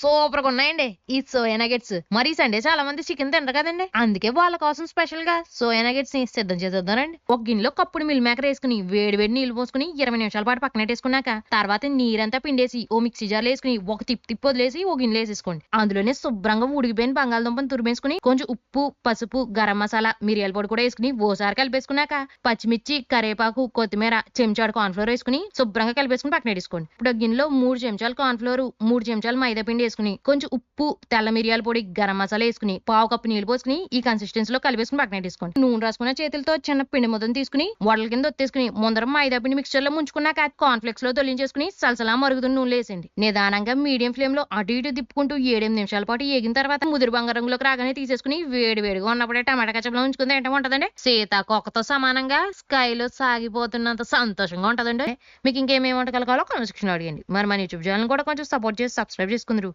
సూపర్గా ఉన్నాయండి. ఈ సోయా నగెట్స్. మరి సండే చాలా మంది చికెన్ తినరు కదండి. అందుకే వాళ్ళ కోసం స్పెషల్గా సోయా నగెట్స్ని సిద్ధం చేసేద్దానండి ఒక గిన్నెలో కప్పుడు మిల్ మేకర్ వేసుకుని వేడి వేడి నీళ్ళు పోసుకుని ఇరవై నిమిషాల పాటు పక్కన వేసుకున్నాక తర్వాత నీరంతా పిండేసి ఓ మిక్సీ జార్లో వేసుకుని ఒక తిప్పి తిప్పి వదిలేసి ఓ గిన్నెలో వేసేసుకోండి. అందులోనే శుభ్రంగా ఉడికిపోయిన బంగాళదుంపను తురిమేసుకుని కొంచెం ఉప్పు పసుపు గరం మసాలా మిరియాల పొడి కూడా వేసుకుని ఓసారి కలిపేసుకున్నాక పచ్చిమిర్చి కరివేపాకు కొత్తిమీర చెంచాడు కాన్ఫ్లోర్ వేసుకుని శుభ్రంగా కలిపేసుకుని పక్కన వేసుకోండి ఇప్పుడు గిన్నెలో మూడు చెంచాలు కాన్ఫ్లోర్ మూడు చెంచాలు మైదా పిండి వేసుకుని కొంచెం ఉప్పు తెల్ల మిరియాల పొడి గరం మసాలా వేసుకుని పావు కప్పు నీళ్ళు పోసుకుని ఈ కన్సిస్టెన్సీ లో కలిపేసుకుని పక్కన తీసుకోండి నూనె రాసుకున్న చేతులతో చిన్న పిండి ముద్దను తీసుకుని వడల కింద ఒత్తేసుకుని ముందరం మైదా పిండి మిక్చర్లో ముంచుకున్నాక కాన్ఫ్లెక్స్లో తొలించేసుకుని సలసలా మరుగుతున్న నూనె వేసేయండి. నిదానంగా మీడియం ఫ్లేమ్లో అటు ఇటు తిప్పుకుంటూ ఏడెనిమిది నిమిషాల పాటు ఏగిన తర్వాత ముదురు బంగారంలోకి రాగానే తీసేసుకుని వేడి వేడిగా ఉన్నప్పుడే టమాటా కచ్చపలో ఉంచుకుంటే ఏంటో ఉంటదండి సీతాకోకతో సమానంగా స్కైలో సాగిపోతున్నంత సంతోషంగా ఉంటదండి. మీకు ఇంకేమేమి వంటకాలు కావాలో కామెంట్ సెక్షన్ అడిగండి. మరి మన యూట్యూబ్ ఛానల్ కూడా కొంచెం సపోర్ట్ చేసి సబ్స్క్రైబ్ చేసుకుందరు.